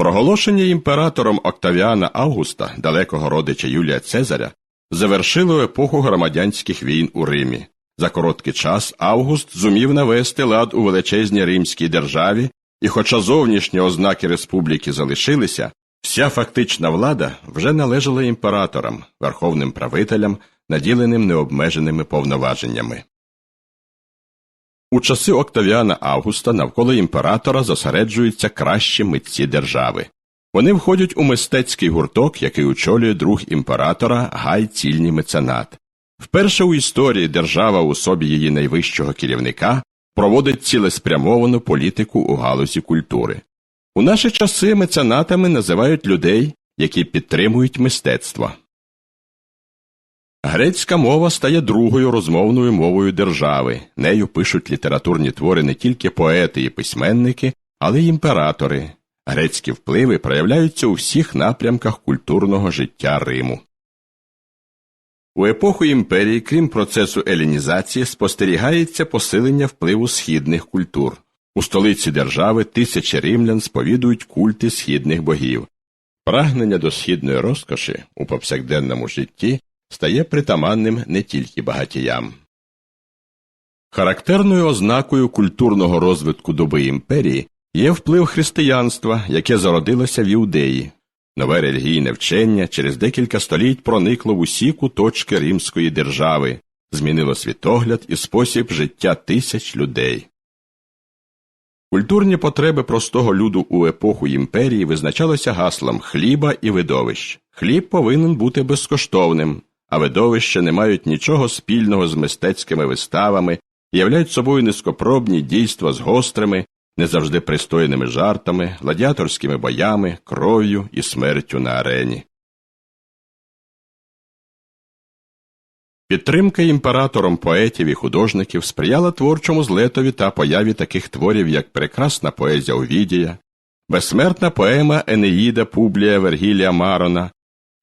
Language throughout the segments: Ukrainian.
Проголошення імператором Октавіана Августа, далекого родича Юлія Цезаря, завершило епоху громадянських війн у Римі. За короткий час Август зумів навести лад у величезній римській державі, і, хоча зовнішні ознаки республіки залишилися, вся фактична влада вже належала імператорам, верховним правителям, наділеним необмеженими повноваженнями. У часи Октавіана Августа навколо імператора зосереджуються кращі митці держави. Вони входять у мистецький гурток, який очолює друг імператора Гай Цільний меценат. Вперше у історії держава у особі її найвищого керівника проводить цілеспрямовану політику у галузі культури. У наші часи меценатами називають людей, які підтримують мистецтво. Грецька мова стає другою розмовною мовою держави. Нею пишуть літературні твори не тільки поети і письменники, але й імператори. Грецькі впливи проявляються у всіх напрямках культурного життя Риму. У епоху імперії, крім процесу елінізації, спостерігається посилення впливу східних культур. У столиці держави тисячі римлян сповідують культи східних богів. Прагнення до східної розкоші у повсякденному житті стає притаманним не тільки багатіям. Характерною ознакою культурного розвитку доби імперії є вплив християнства, яке зародилося в Іудеї. Нове релігійне вчення через декілька століть проникло в усі куточки римської держави, змінило світогляд і спосіб життя тисяч людей. Культурні потреби простого люду у епоху імперії визначалися гаслом хліба і видовищ. Хліб повинен бути безкоштовним, а видовища не мають нічого спільного з мистецькими виставами являють собою низькопробні дійства з гострими, не завжди пристойними жартами, гладіаторськими боями, кров'ю і смертю на арені. Підтримка імператором поетів і художників сприяла творчому злетові та появі таких творів, як прекрасна поезія Овідія, безсмертна поема Енеїда Публія Вергілія Марона,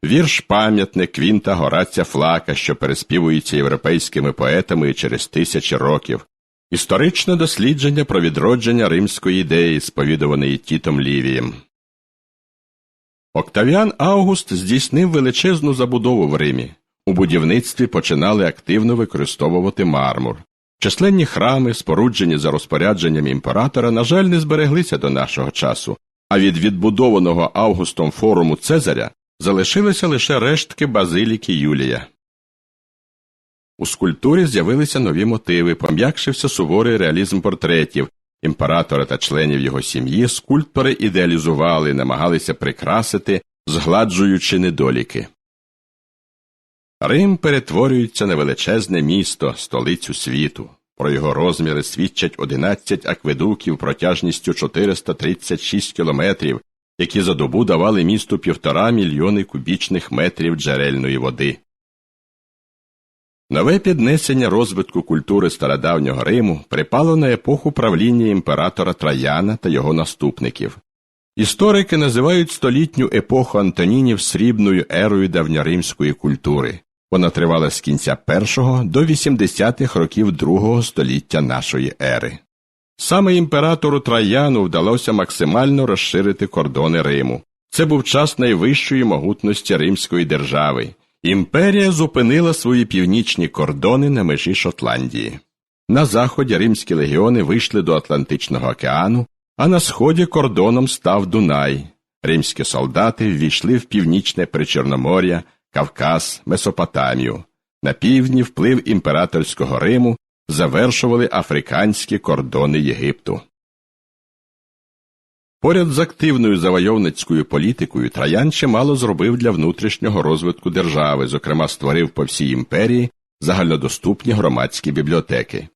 вірш пам'ятник Квінта Гораця Флака, що переспівується європейськими поетами через тисячі років, історичне дослідження про відродження римської ідеї, сповідуваної Тітом Лівієм. Октавіан Август здійснив величезну забудову в Римі. У будівництві починали активно використовувати мармур. Численні храми, споруджені за розпорядженням імператора, на жаль, не збереглися до нашого часу, а від відбудованого Августом форуму Цезаря залишилися лише рештки базиліки Юлія. У скульптурі з'явилися нові мотиви, пом'якшився суворий реалізм портретів. Імператора та членів його сім'ї скульптори ідеалізували, намагалися прикрасити, згладжуючи недоліки. Рим перетворюється на величезне місто, столицю світу. Про його розміри свідчать 11 акведуків протяжністю 436 кілометрів, які за добу давали місту півтора мільйони кубічних метрів джерельної води. Нове піднесення розвитку культури стародавнього Риму припало на епоху правління імператора Траяна та його наступників. Історики називають столітню епоху Антонінів срібною ерою давньоримської культури. Вона тривала з кінця першого до 80-х років другого століття нашої ери. Саме імператору Траяну вдалося максимально розширити кордони Риму. Це був час найвищої могутності Римської держави. Імперія зупинила свої північні кордони на межі Шотландії. На заході римські легіони вийшли до Атлантичного океану, а на сході кордоном став Дунай. Римські солдати ввійшли в північне Причорномор'я, Кавказ, Месопотамію. На півдні вплив імператорського Риму завершували африканські кордони Єгипту. Поряд з активною завойовницькою політикою Траян чимало зробив для внутрішнього розвитку держави, зокрема створив по всій імперії загальнодоступні громадські бібліотеки.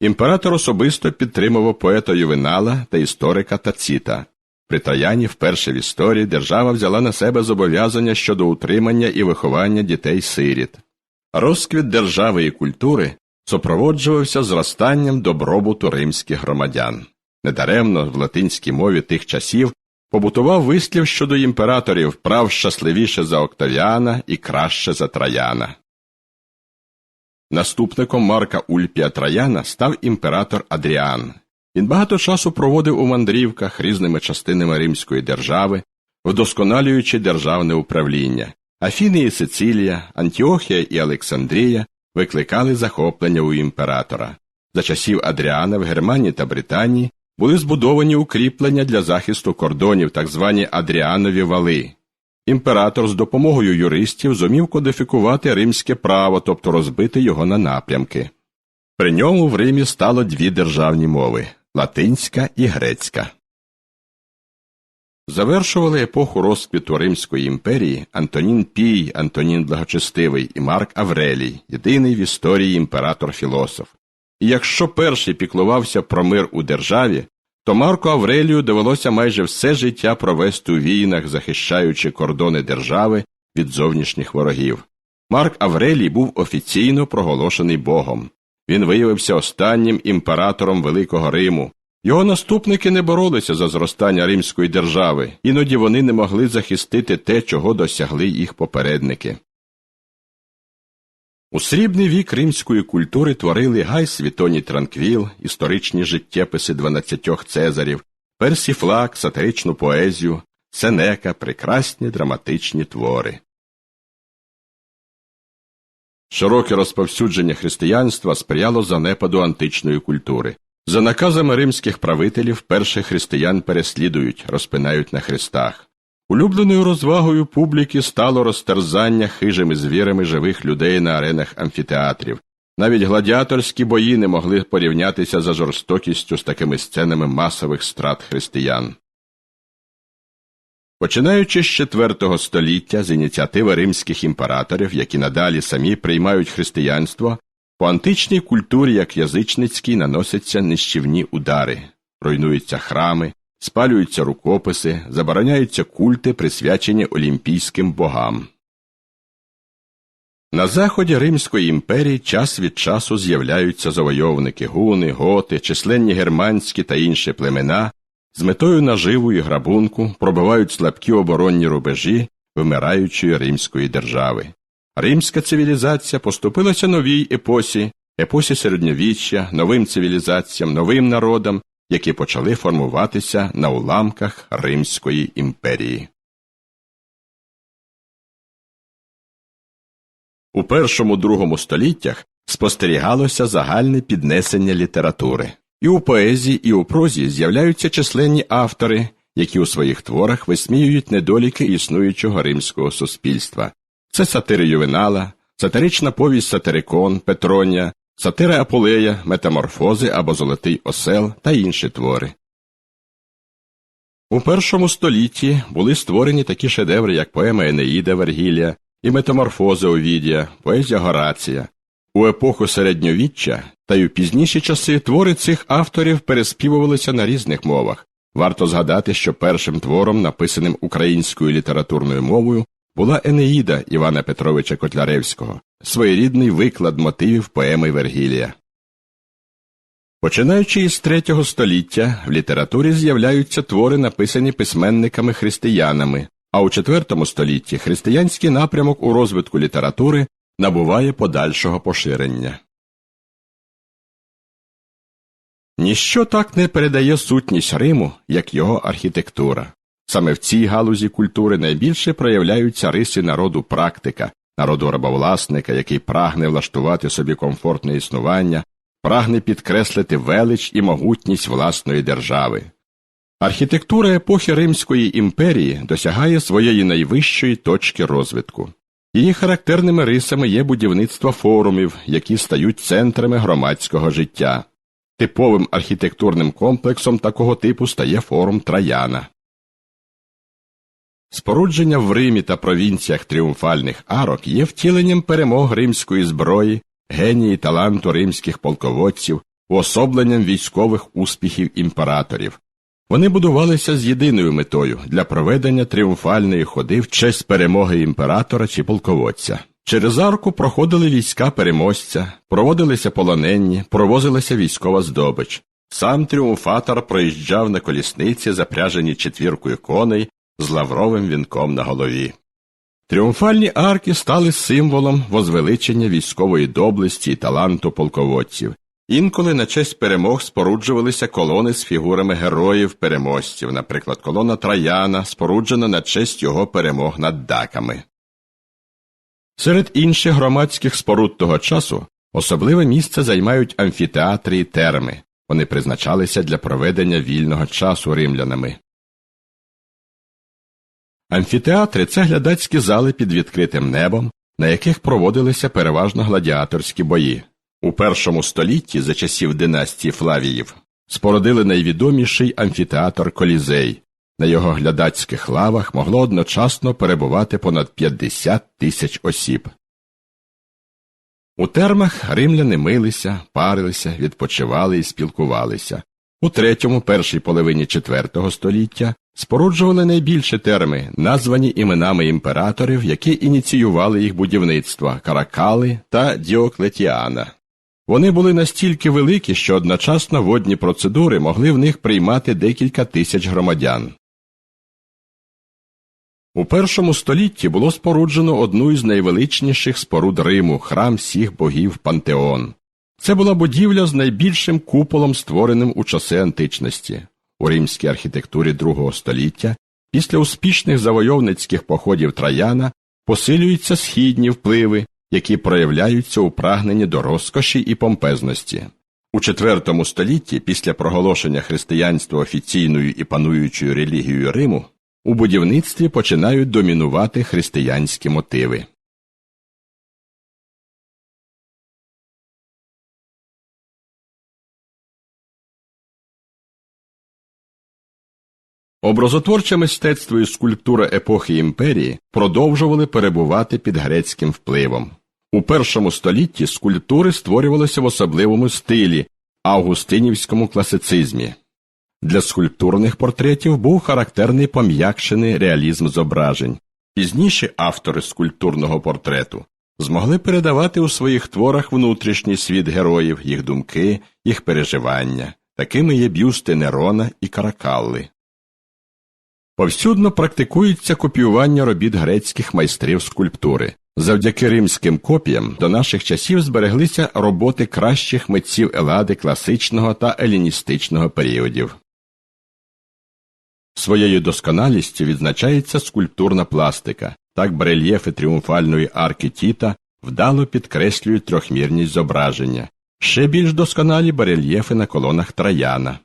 Імператор особисто підтримував поета Ювенала та історика Тацита. При Траяні вперше в історії держава взяла на себе зобов'язання щодо утримання і виховання дітей-сиріт. Розквіт держави і культури супроводжувався зростанням добробуту римських громадян. Недаремно в латинській мові тих часів побутував вислів щодо імператорів прав щасливіше за Октавіана і краще за Траяна. Наступником Марка Ульпія Траяна став імператор Адріан. Він багато часу проводив у мандрівках різними частинами Римської держави, вдосконалюючи державне управління. Афіни і Сицилія, Антіохія і Олександрія викликали захоплення у імператора. За часів Адріана в Германії та Британії були збудовані укріплення для захисту кордонів, так звані Адріанові вали. Імператор з допомогою юристів зумів кодифікувати римське право, тобто розбити його на напрямки. При ньому в Римі стало дві державні мови латинська і грецька. Завершували епоху розквіту Римської імперії Антонін Пій, Антонін Благочестивий і Марк Аврелій, єдиний в історії імператор-філософ. І якщо перший піклувався про мир у державі, то Марку Аврелію довелося майже все життя провести у війнах, захищаючи кордони держави від зовнішніх ворогів. Марк Аврелій був офіційно проголошений Богом. Він виявився останнім імператором Великого Риму. Його наступники не боролися за зростання римської держави, іноді вони не могли захистити те, чого досягли їх попередники. У срібний вік римської культури творили Гай Світоні Транквіл, історичні життєписи дванадцятьох цезарів, Персіфлак, сатиричну поезію, Сенека, прекрасні драматичні твори. Широке розповсюдження християнства сприяло занепаду античної культури. За наказами римських правителів перших християн переслідують, розпинають на хрестах. Улюбленою розвагою публіки стало розтерзання хижими звірами живих людей на аренах амфітеатрів. Навіть гладіаторські бої не могли порівнятися за жорстокістю з такими сценами масових страт християн. Починаючи з IV століття з ініціативи римських імператорів, які надалі самі приймають християнство, по античній культурі, як язичницькій, наносяться нищівні удари, руйнуються храми, спалюються рукописи, забороняються культи, присвячені олімпійським богам. На заході Римської імперії час від часу з'являються завойовники гуни, готи, численні германські та інші племена, з метою наживу і грабунку пробивають слабкі оборонні рубежі вимираючої римської держави. Римська цивілізація поступилася новій епосі, епосі середньовіччя, новим цивілізаціям, новим народам, які почали формуватися на уламках Римської імперії. У першому другому століттях спостерігалося загальне піднесення літератури. І у поезії, і у прозі з'являються численні автори, які у своїх творах висміюють недоліки існуючого римського суспільства. Це сатири Ювенала, сатирична повість Сатирикон, Петронія, сатира Аполея, метаморфози або Золотий осел та інші твори. У першому столітті були створені такі шедеври, як поема Енеїда Вергілія і метаморфози Овідія, поезія Горація. У епоху середньовіччя та й у пізніші часи твори цих авторів переспівувалися на різних мовах. Варто згадати, що першим твором, написаним українською літературною мовою, була Енеїда Івана Петровича Котляревського, своєрідний виклад мотивів поеми Вергілія. Починаючи із третього століття, в літературі з'являються твори, написані письменниками християнами, а у IV столітті християнський напрямок у розвитку літератури набуває подальшого поширення. Ніщо так не передає сутність Риму, як його архітектура. Саме в цій галузі культури найбільше проявляються риси народу практика, народу рабовласника, який прагне влаштувати собі комфортне існування, прагне підкреслити велич і могутність власної держави. Архітектура епохи Римської імперії досягає своєї найвищої точки розвитку. Її характерними рисами є будівництво форумів, які стають центрами громадського життя. Типовим архітектурним комплексом такого типу стає форум Траяна. Спорудження в Римі та провінціях тріумфальних арок є втіленням перемог римської зброї, генії таланту римських полководців, уособленням військових успіхів імператорів. Вони будувалися з єдиною метою для проведення тріумфальної ходи в честь перемоги імператора чи полководця. Через арку проходили війська переможця, проводилися полоненні, провозилася військова здобич. Сам тріумфатор проїжджав на колісниці, запряжені четвіркою коней з лавровим вінком на голові. Тріумфальні арки стали символом возвеличення військової доблесті і таланту полководців. Інколи на честь перемог споруджувалися колони з фігурами героїв-переможців, наприклад, колона Траяна, споруджена на честь його перемог над даками. Серед інших громадських споруд того часу особливе місце займають амфітеатри і терми. Вони призначалися для проведення вільного часу римлянами. Амфітеатри це глядацькі зали під відкритим небом, на яких проводилися переважно гладіаторські бої. У першому столітті за часів династії Флавіїв спородили найвідоміший амфітеатр Колізей. На його глядацьких лавах могло одночасно перебувати понад 50 тисяч осіб. У термах римляни милися, парилися, відпочивали і спілкувалися. У третьому, першій половині IV століття споруджували найбільше терми, названі іменами імператорів, які ініціювали їх будівництво Каракали та Діоклетіана. Вони були настільки великі, що одночасно водні процедури могли в них приймати декілька тисяч громадян. У першому столітті було споруджено одну із найвеличніших споруд Риму храм всіх богів Пантеон. Це була будівля з найбільшим куполом, створеним у часи античності. У римській архітектурі другого століття після успішних завойовницьких походів Траяна посилюються східні впливи, які проявляються у прагненні до розкоші і помпезності. У IV столітті, після проголошення християнства офіційною і пануючою релігією Риму, у будівництві починають домінувати християнські мотиви. Образотворче мистецтво і скульптура епохи імперії продовжували перебувати під грецьким впливом. У першому столітті скульптури створювалися в особливому стилі августинівському класицизмі. Для скульптурних портретів був характерний пом'якшений реалізм зображень. Пізніше автори скульптурного портрету змогли передавати у своїх творах внутрішній світ героїв, їх думки, їх переживання. Такими є бюсти Нерона і Каракалли. Повсюдно практикується копіювання робіт грецьких майстрів скульптури. Завдяки римським копіям до наших часів збереглися роботи кращих митців елади класичного та еліністичного періодів. Своєю досконалістю відзначається скульптурна пластика. Так барельєфи тріумфальної арки Тіта вдало підкреслюють трьохмірність зображення, ще більш досконалі барельєфи на колонах Траяна.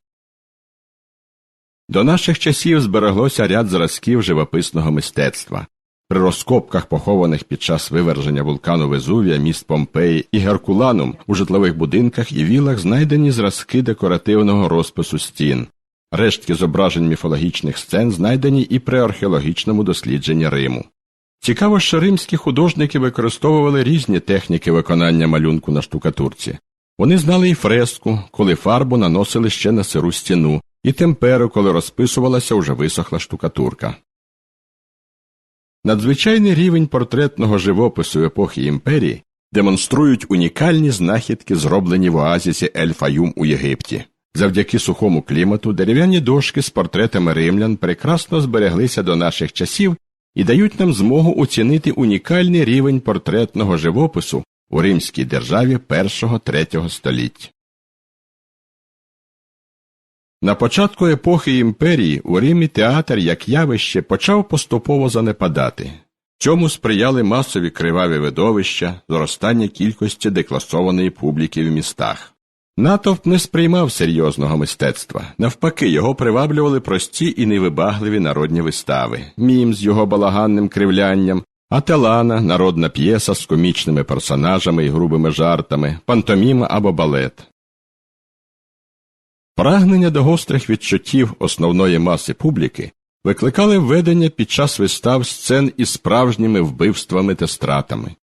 До наших часів збереглося ряд зразків живописного мистецтва. При розкопках, похованих під час виверження вулкану Везувія, міст Помпеї і Геркуланум у житлових будинках і вілах знайдені зразки декоративного розпису стін. Рештки зображень міфологічних сцен знайдені і при археологічному дослідженні Риму. Цікаво, що римські художники використовували різні техніки виконання малюнку на штукатурці. Вони знали і фреску, коли фарбу наносили ще на сиру стіну, і темперу, коли розписувалася уже висохла штукатурка. Надзвичайний рівень портретного живопису епохи імперії демонструють унікальні знахідки, зроблені в оазісі Ель-Фаюм у Єгипті. Завдяки сухому клімату дерев'яні дошки з портретами римлян прекрасно збереглися до наших часів і дають нам змогу оцінити унікальний рівень портретного живопису у римській державі першого-третього століть. На початку епохи імперії у Римі театр як явище почав поступово занепадати. Цьому сприяли масові криваві видовища, зростання кількості декласованої публіки в містах. Натовп не сприймав серйозного мистецтва, навпаки, його приваблювали прості і невибагливі народні вистави, мім з його балаганним кривлянням, ателана, народна п'єса з комічними персонажами і грубими жартами, пантоміма або балет. Прагнення до гострих відчуттів основної маси публіки викликали введення під час вистав сцен із справжніми вбивствами та стратами.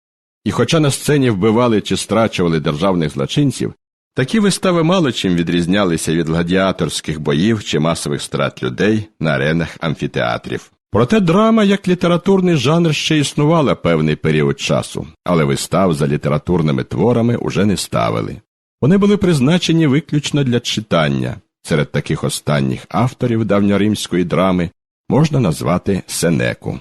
І хоча на сцені вбивали чи страчували державних злочинців, такі вистави мало чим відрізнялися від гладіаторських боїв чи масових страт людей на аренах амфітеатрів. Проте драма як літературний жанр ще існувала певний період часу, але вистав за літературними творами уже не ставили. Вони були призначені виключно для читання. Серед таких останніх авторів давньоримської драми можна назвати Сенеку.